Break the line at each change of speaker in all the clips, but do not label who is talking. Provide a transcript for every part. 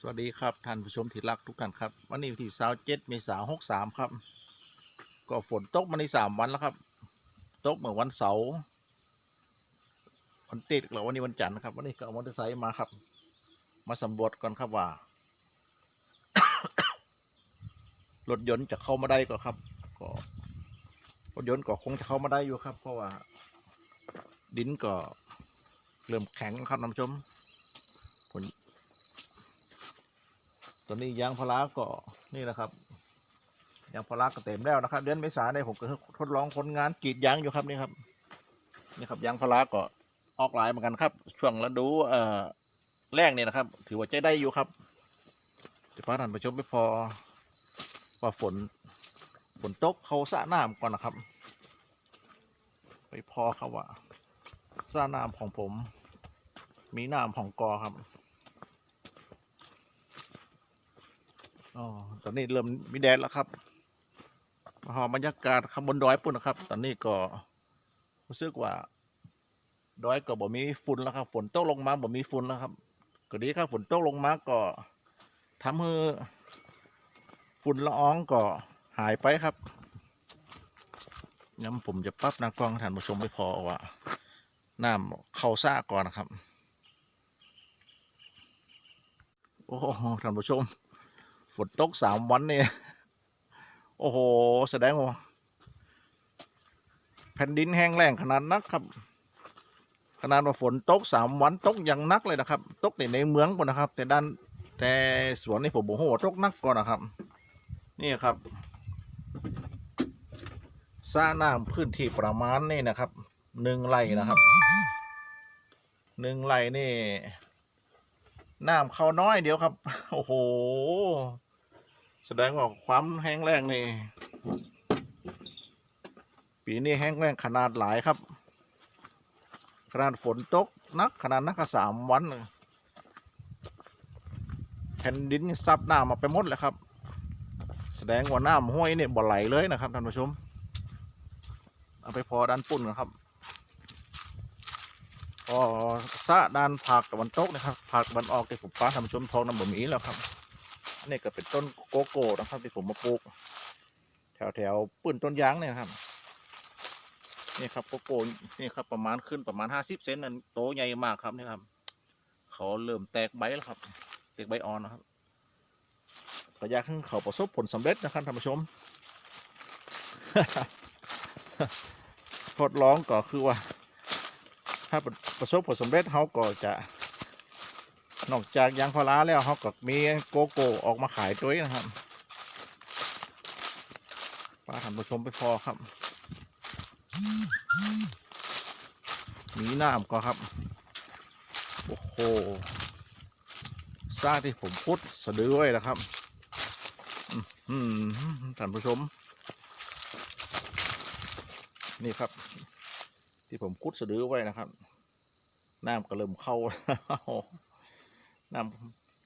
สวัสดีครับท่านผู้ชมที่รักทุกท่านครับ วันนี้วันที่สาวเจ็ดเมษาหกสามครับ ก็ฝนตกมาในสามวันแล้วครับ ตกเหมื่อวันเสาร์วันติดแล้ววันนี้วันจันทร์นะครับ วันนี้ก็เอามอเตอร์ไซค์มาครับ มาสำรวจก่อนครับว่ารถยนต์จะเข้ามาได้ก็ครับ ก็รถยนต์ก็คงจะเข้ามาได้อยู่ครับ เพราะว่า ดินก็เริ่มแข็งแล้วครับท่านผู้ชมผล ตอนนี้ยางพาราก็นี่แหละครับยางพาราก็เต็มแล้วนะครับ เดือนเมษาเนี่ยผมก็ทดลองคนงานกรีดยางอยู่ครับนี่ครับนี่ครับยางพาราก็ออกหลายเหมือนกันครับ ช่วงฤดูเอ่อแรกเนี่ยนะครับ ถือว่าใจได้อยู่ครับจะพาท่านผู้ชมไปพอว่าฝนฝนตกเขาสะน้ำก่อนนะครับ ไปพอครับว่าสะน้ำของผม มีน้ำของกอครับ อ๋อตอนนี้เริ่มมีแดดแล้วครับพอบรรยากาศข้างบนดอยปุ่นนะครับ ตอนนี้ก็รู้สึกว่า ดอยก็บ่มีฝุ่นแล้วครับ ฝนตกลงมาบ่มีฝุ่นแล้วครับ ก็ดีครับฝนตกลงมาก็ทำให้ฝุ่นละอองก็หายไปครับงั้นผมจะปรับน้ากล้องท่านผู้ชมไม่พอว่าน้ำเข้าซ่าก่อนนะครับ โอ้ท่านผู้ชม ฝนตกสามวันเนี่ยโอ้โห แสดงว่าแผ่นดินแห้งแล้งขนาดนักครับ ขนาดว่าฝนตกสามวันตกอย่างนักเลยนะครับ ตกในในเมืองก่อนนะครับ แต่ด้านแต่สวนนี่ผมบอกโอ้ตกนักก่อนนะครับ นี่ครับสระน้ำพื้นที่ประมาณนี่นะครับหนึ่งไร่นะครับหนึ่งไร่นี่น้ำเข้าน้อยเดียวครับ โอ้โห แสดงว่าความแห้งแล้งนี่ ปีนี้แห้งแล้งขนาดหลายครับ ขนาดฝนตกนักขนาดนักสามวันแผ่นดินซับน้ำมาไปหมดเลยครับ แสดงว่าน้ำห้วยเนี่ยบ่ไหลเลยนะครับท่านผู้ชม เอาไปพอด้านปุ่นนะครับก็สะด้านภาคตะวันตกนะครับภาคตะวันออกที่ผมป้าทำชมทองน้ำบ่มีแล้วครับ นี่ก็เป็นต้นโกโก้นะครับที่ผมมาปลูก แถวแถวปื้นต้นยางเนี่ยครับนี่ครับโกโก้นี่ครับประมาณขึ้นประมาณห้าสิบเซนนั่นโตใหญ่มากครับนี่ครับ เขาเริ่มแตกใบแล้วครับแตกใบอ่อนนะครับก็อยากให้เขาประสบผลสำเร็จนะครับท่านผู้ชมทดลองก็คือว่า ถ้าประสบผลสำเร็จเขาก็จะ นอกจากยางพาราแล้วเขาก็มีโกโก้ออกมาขายด้วยนะครับป้าท่านผู้ชมไปพอครับมีน้ำก็ครับ โอ้โหซาที่ผมพุดสะดือไว้นะครับอืมท่านผู้ชม นี่ครับ ที่ผมคุดสะดือไว้นะครับ น้ำก็เริ่มเข้า น้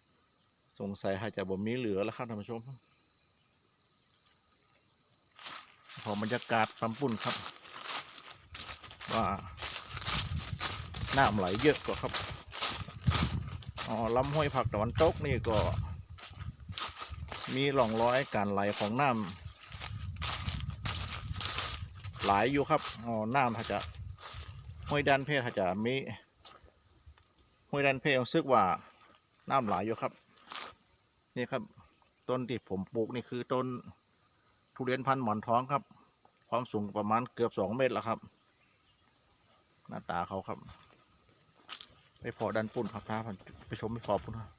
ำสงสัยหาจะบ่มีเหลือแล้วครับท่านผู้ชมพอบรรยากาศปั๊มปุ่นครับ ว่าน้ำไหลเยอะกว่าครับอ๋อลำห้วยผักตะวันตกนี่ก็ มีหล่องร้อยการไหลของน้ำหลายอยู่ครับอ๋อน้ำถ้าจะห้วยดันเพถ้าจะมีห้วยดันเพรู้สึกว่า น้ำไหลยอยู่ครับ นี่ครับ ต้นที่ผมปลูกนี่คือต้นทุเรียนพันธุ์หมอนท้องครับ ความสูงประมาณเกือบสองเมตรแล้วครับ หน้าตาเขาครับ ไปพอดันปุ่นครับท่านไปชมไปพอปุ่นครับ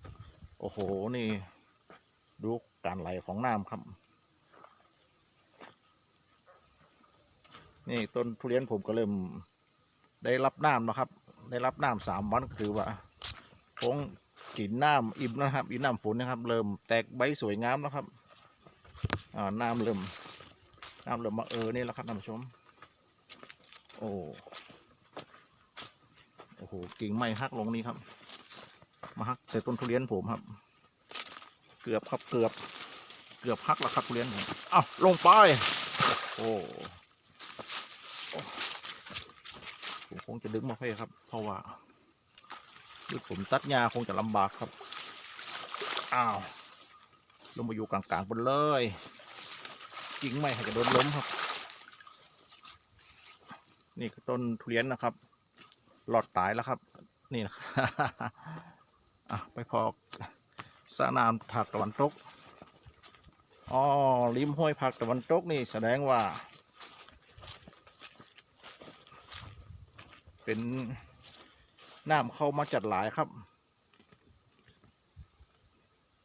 โอ้โหนี่ ดูการไหลของน้ำครับ นี่ต้นทุเรียนผมก็เริ่มได้รับน้ำนะครับ ได้รับน้ำสามวันก็คือว่าคง กินน้ำอิ่มนะครับอิ่มน้ำฝนนะครับ เริ่มแตกใบสวยงามแล้วครับอ่าน้ำเริ่มน้ำเริ่มมาเออนี่แล้วครับท่านผู้ชม โอ้โอ้โหกิ่งไม้หักลงนี่ครับ มาหักใส่ต้นทุเรียนผมครับ เกือบครับเกือบ เกือบหักแล้วครับทุเรียนผมอ้าวลงไปโอ้ผมคงจะดึงมาให้ครับ เพราะว่า ด้วยผมตัดหญ้าคงจะลำบากครับ อ้าวลงมาอยู่กลางๆบนเลยกิ่งไม้ให้จะโดนล้มครับ นี่คือต้นทุเรียนนะครับหลอดตายแล้วครับ นี่นะอะไปพอกสระนามผักตะวันตกอ๋อริมห้วยผักตะวันตกนี่แสดงว่า เป็น น้ำเข้ามาจัดหลายครับ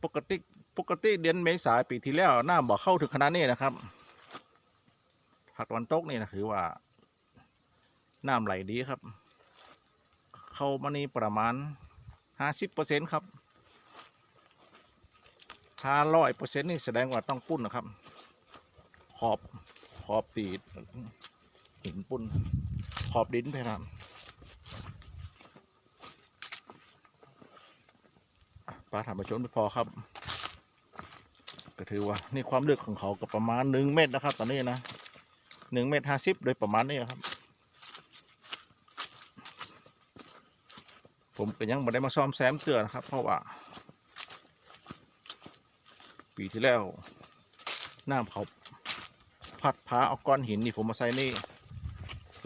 ปกติปกติเดือนเมษาปีที่แล้วน้ำบ่เข้าถึงขนาดนี้นะครับผักตะวันตกนี่นะถือว่าน้ำไหลดีครับ เข้ามานี่ประมาณห้าสิบเปอร์เซ็นต์ครับถ้าร้อยเปอร์เซ็นต์นี่แสดงว่าต้องปุ้นนะครับ ขอบขอบตีดหินปุ้น ขอบดินไปครับอะ ปลาถามประชนไปพอครับ ก็ถือว่านี่ความลึกของเขาก็ประมาณหนึ่งเมตรนะครับ ตอนนี้นะหนึ่งเมตรห้าสิบโดยประมาณนี้ครับ ผมก็ยังไม่ได้มาซ่อมแซมเตือนครับ เพราะว่า ปีที่แล้วน้ำเขาพัดพาเอาก้อนหินนี่ผมมาใส่นี่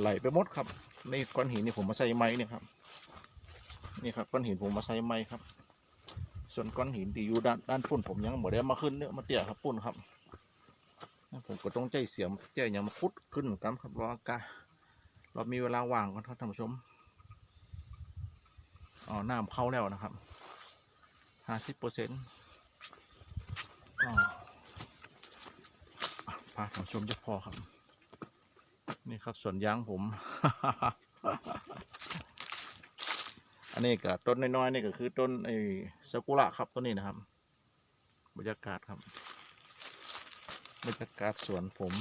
ไหลไปหมดครับนี่ก้อนหินนี่ผมมาใส่ไม้เนี่ยครับ นี่ครับก้อนหินผมมาใส่ไม้ครับ ส่วนก้อนหินที่อยู่ด้านด้านปุ่นผมยังไม่ได้เอามาขึ้นเนี่ยมาเตี่ยครับปุ่นครับผมก็ต้องใจเสียมใจอย่างมาคุดขึ้นกันครับรอากาเรามีเวลาว่างกันครับท่านผู้ชมอ๋อน้ำเข้าแล้วนะครับห้าสิบเปอร์เซ็นต์พาท่านผู้ชมจะพอครับ นี่ครับสวนยางผม อันนี้ก็ต้นน้อยๆนี่ก็คือต้นไอ ซากุระครับต้นนี้นะครับ บรรยากาศครับ บรรยากาศสวนผม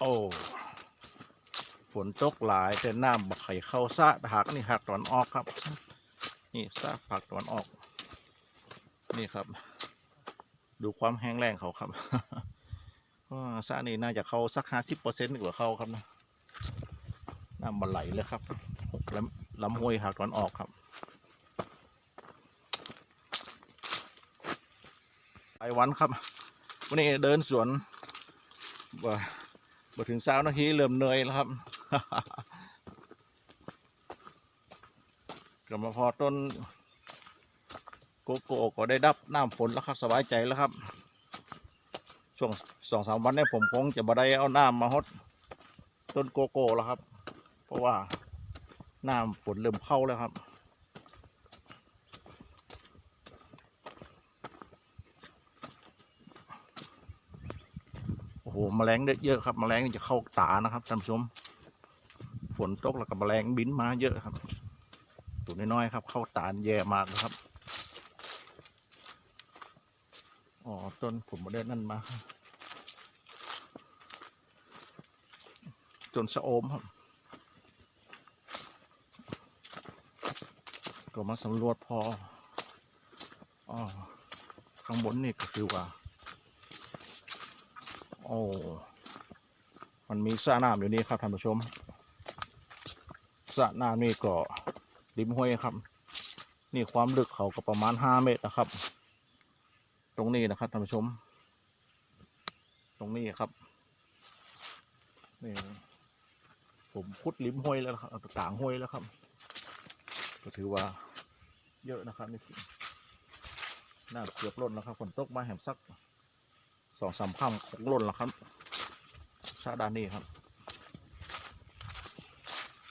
โอ้ฝนตกหลายแต่น้ำบักไข่เข้าซะหักนี่หักตอนออกครับ นี่ซะผักตอนออก นี่ครับ ดูความแห้งแรงเขาครับ ซะนี่น่าจะเข้าสักห้าสิบเปอร์เซ็นต์กว่าเข้าครับนะน้ำมันไหลเลยครับลำลำห้วยหักตอนออกครับไปวันครับวันนี้เดินสวนว่ามาถึงเช้านาทีเริ่มเหนื่อยแล้วครับกลับมาพอต้นโกโก้ก็ได้ดับน้ำฝนแล้วครับสบายใจแล้วครับช่วง สองสามวันนี้ผมคงจะบ่ได้เอาน้ำมาฮดต้นโกโก้แล้วครับ เพราะว่าน้ำฝนเริ่มเข้าแล้วครับโอ้โหแมลงเยอะครับแมลงจะเข้าตานะครับท่านผู้ชม ฝนตกแล้วก็แมลงบินมาเยอะครับ ตัวน้อยๆครับ เข้าตาแย่มากนะครับอ๋อต้นผมมาได้นั่นมา จนสะโอมครับ ก็มาสำรวจพออ๋อข้างบนนี่ก็คือว่า โอ้ มันมีสระน้ำอยู่นี่ครับท่านผู้ชมสระน้ำนี่ก็ริมห้วยครับ นี่ความลึกเขาก็ประมาณห้าเมตรนะครับ ตรงนี้นะครับท่านผู้ชม ตรงนี้ครับนี่ ผมพุดริมห้วยแล้วครับเอางห้วยแล้วครับ ก็ถือว่าเยอะนะครับนี่น้ำเกือบล้นแล้วครับฝนตกมาแหมสักสองสามข้ามของล่นแล้วครับชาดานี่ครับ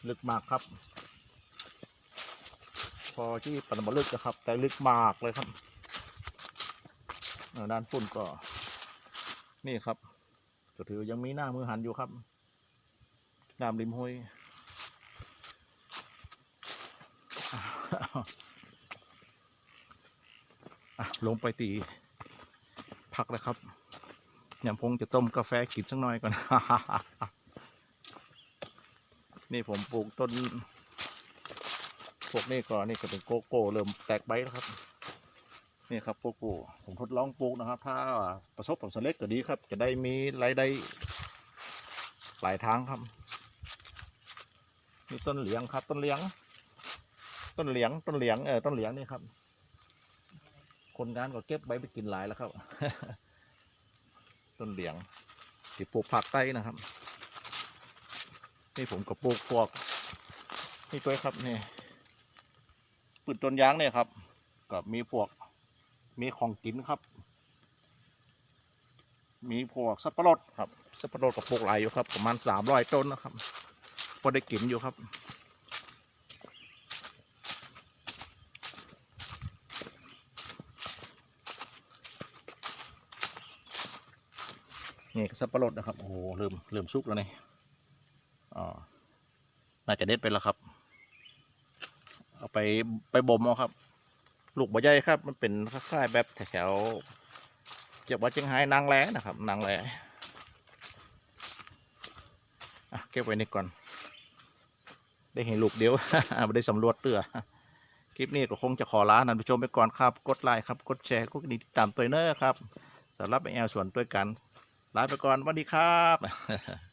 ลึกมากครับ พอที่ปันบลึกนะครับ แต่ลึกมากเลยครับด้านฝุ่นก็ นี่ครับก็ถือยังมีหน้ามือหันอยู่ครับ น้ำริมห้วยลงไปตีพักแล้วครับยำพงจะต้มกาแฟกินสักหน่อยก่อน นี่ผมปลูกต้น พวกนี้ก่อนนี่ก็เป็นโกโก้เริ่มแตกใบแล้วครับ นี่ครับโกโก้ผมทดลองปลูกนะครับ ถ้าประสบผลสำเร็จก็ดีครับ จะได้มีรายได้หลายทางครับ มีต้นเหลียงครับ ต้นเหลียง ต้นเหลียง ต้นเหลียงเออต้นเหลียงนี่ครับ คนงานก็เก็บไว้ไปกินหลายแล้วครับ ต้นเหลียงที่ปลูกผักใต้นะครับ นี่ผมก็ปลูกพวกนี่ตัวครับนี่ปืนต้นยางเนี่ยครับก็มีพวกมีของกินครับ มีพวกสับปะรดครับสับปะรดกับปลูกหลายอยู่ครับ ประมาณสามร้อยต้นนะครับ พอได้กินอยู่ครับ นี่สับปะรดนะครับ โอ้โหเริ่มเริ่มสุกแล้วนี่อ๋อน่าจะเด็ดไปแล้วครับ เอาไปไปบ่มเอาครับ ลูกบ่ใหญ่ครับ มันเป็นคล้ายๆแบบแถวๆเจ็บว่าเชียงไฮ้นางแร้นะครับ นางแร้เก็บไว้นี่ก่อน ได้เห็นลูกเดียวไม่ได้สำรวจเตือคลิปนี้ก็คงจะขอลาท่านผู้ชมไปก่อนครับ กดไลค์ครับ กดแชร์กดติดตามตัวเนอร์ครับสำหรับไอแอลส่วนตัวกันลาไปก่อนสวัสดีครับ